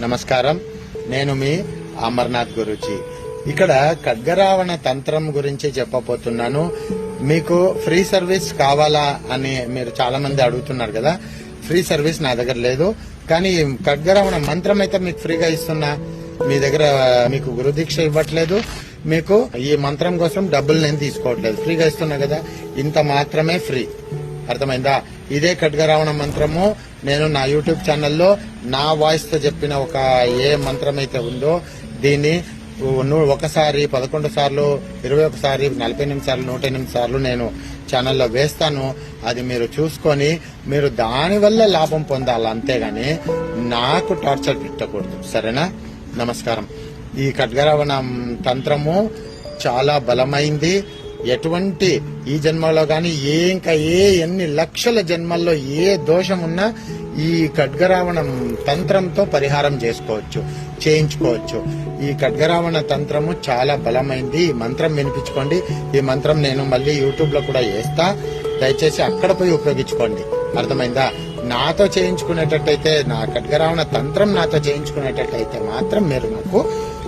నమస్కారం. నేను మీ అమర్నాథ్ గురుజీ. ఇక్కడ ఖడ్గరావణ తంత్రం గురించి చెప్పబోతున్నాను. మీకు ఫ్రీ సర్వీస్ కావాలా అని మీరు చాలా మంది అడుగుతున్నారు కదా. ఫ్రీ సర్వీస్ నా దగ్గర లేదు. కానీ ఖడ్గరావణ మంత్రం అయితే మీకు ఫ్రీగా ఇస్తున్నా. మీ దగ్గర మీకు గురుదీక్ష ఇవ్వట్లేదు. మీకు ఈ మంత్రం కోసం డబ్బులు నేను తీసుకోవట్లేదు. ఫ్రీగా ఇస్తున్నా కదా. ఇంత మాత్రమే ఫ్రీ. అర్థమైందా? ఇదే ఖడ్గరావణ మంత్రము. నేను నా యూట్యూబ్ ఛానల్లో నా వాయిస్తో చెప్పిన ఒక ఏ మంత్రం అయితే ఉందో దీన్ని ఒకసారి పదకొండు సార్లు ఇరవై ఒకసారి నలభై ఎనిమిది సార్లు నూట ఎనిమిది సార్లు నేను ఛానల్లో వేస్తాను. అది మీరు చూసుకొని మీరు దానివల్ల లాభం పొందాలి. అంతేగాని నాకు టార్చర్ పెట్టకూడదు. సరేనా? నమస్కారం. ఈ ఖడ్గరావణ తంత్రము చాలా బలమైంది. ఎటువంటి ఈ జన్మలో గాని ఏ ఇంకా ఏ ఎన్ని లక్షల జన్మల్లో ఏ దోషం ఉన్నా ఈ ఖడ్గరావణం తంత్రంతో పరిహారం చేసుకోవచ్చు చేయించుకోవచ్చు. ఈ ఖడ్గరావణ తంత్రము చాలా బలమైంది. ఈ మంత్రం వినిపించుకోండి. ఈ మంత్రం నేను మళ్ళీ యూట్యూబ్లో కూడా వేస్తా. దయచేసి అక్కడ పోయి ఉపయోగించుకోండి. అర్థమైందా? నాతో చేయించుకునేటట్టయితే నా ఖడ్గరావణ తంత్రం నాతో చేయించుకునేటట్టయితే మాత్రం మీరు నాకు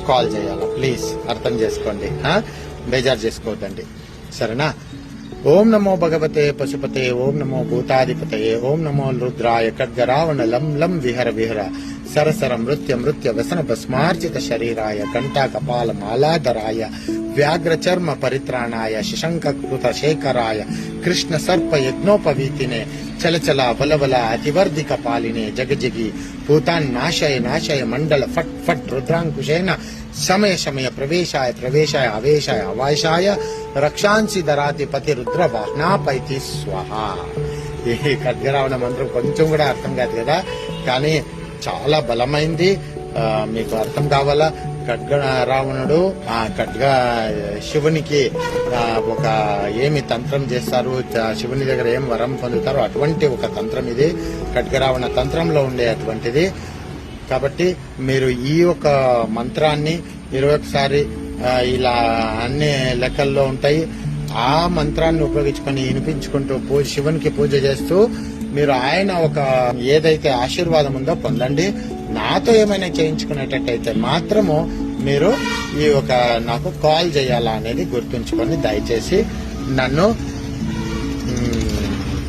కాల్ చేయాలి? ప్లీజ్ అర్థం చేసుకోండి. బేజారు చేసుకోవద్దండి. ಸರಿನಾ ಓಂ ನಮೋ ಭಗವತೆ ಪಶುಪತೆ, ಓಂ ನಮೋ ಭೂತಾಧಿಪತಯೇ, ಓಂ ನಮೋ ರುದ್ರಾಯ ಖಡ್ಗರಾವಣ ಲಂ ಲಂ ವಿಹರ ವಿಹರ. ಸರಸರ ಮೃತ್ಯ ಮೃತ್ಯ ವ್ಯಸನ ಭಸ್ಮಾರ್ಜಿತ ಶರೀರಾಯ ಕಂಠ ಕಪಾಲ ಮಾಲಾಧರಾಯ. వ్యాఘ్ర చర్మ పరిత్రాణాయ శశంక కృత శేఖరాయ కృష్ణ సర్ప యజ్ఞోపవీతినే చలచల బలబల అతివర్ధిక పాలినే జగజగి భూతాన్నాశయ నాశయ మండల ఫట్ ఫట్ రుద్రాంకుశేన సమయ సమయ ప్రవేశాయ ప్రవేశాయ అవేశాయ అవాశాయ రక్షాంసి దరాతి పతి రుద్ర వాహనాపైతి స్వహ ఈ ఖడ్గరావణ మంత్రం కొంచెం కూడా అర్థం కాదు కదా? కానీ చాలా బలమైంది. మీకు అర్థం కావాలా? ఖడ్గ రావణుడు ఆ ఖడ్గ శివునికి ఒక ఏమి తంత్రం చేస్తారు శివుని దగ్గర ఏం వరం పొందుతారో అటువంటి ఒక తంత్రం ఇది. ఖడ్గరావణ తంత్రంలో ఉండే అటువంటిది. కాబట్టి మీరు ఈ ఒక మంత్రాన్ని ఇరవై ఒకసారి ఇలా అన్ని లెక్కల్లో ఉంటాయి. ఆ మంత్రాన్ని ఉపయోగించుకొని వినిపించుకుంటూ పూజ శివునికి పూజ చేస్తూ మీరు ఆయన ఒక ఏదైతే ఆశీర్వాదం ఉందో పొందండి. నాతో ఏమైనా చేయించుకునేటట్టయితే మాత్రము మీరు ఈ ఒక నాకు కాల్ చేయాలా అనేది గుర్తుంచుకొని దయచేసి నన్ను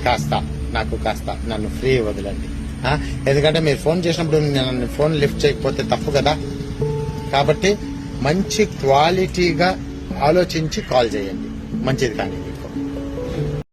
కాస్త నాకు కాస్త నన్ను ఫ్రీ వదలండి. ఎందుకంటే మీరు ఫోన్ చేసినప్పుడు నేను నన్ను ఫోన్ లిఫ్ట్ చేయకపోతే తప్పు కదా. కాబట్టి మంచి క్వాలిటీగా ఆలోచించి కాల్ చేయండి. మంచిది కానీ.